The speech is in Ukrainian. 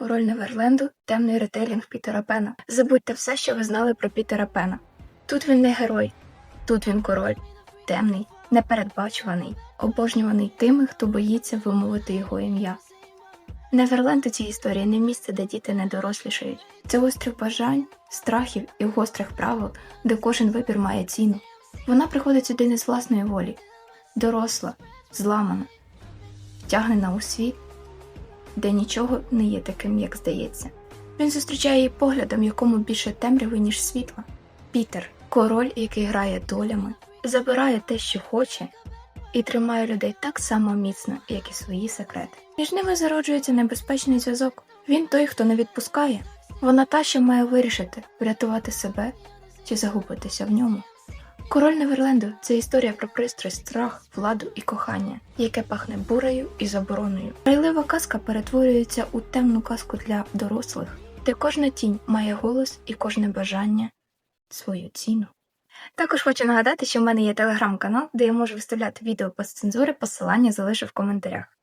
Король Неверленду темний ретейлінг Пітера Пена. Забудьте все, що ви знали про Пітера Пена. Тут він не герой, тут він король, темний, непередбачуваний, обожнюваний тими, хто боїться вимовити його ім'я. Неверленд у цій історії не місце, де діти не дорослішають. Це острів бажань, страхів і гострих правил, де кожен вибір має ціну. Вона приходить сюди не з власної волі, доросла, зламана, втягнена у світ, де нічого не є таким, як здається. Він зустрічає її поглядом, якому більше темряви, ніж світла. Пітер, король, який грає долями, забирає те, що хоче, і тримає людей так само міцно, як і свої секрети. Між ними зароджується небезпечний зв'язок. Він той, хто не відпускає. Вона та, що має вирішити, врятувати себе чи загубитися в ньому. Король Неверленду це історія про пристрасть, страх, владу і кохання, яке пахне бурею і забороною. Грайлива казка перетворюється у темну казку для дорослих, де кожна тінь має голос і кожне бажання свою ціну. Також хочу нагадати, що в мене є телеграм-канал, де я можу виставляти відео без цензури, посилання залишу в коментарях.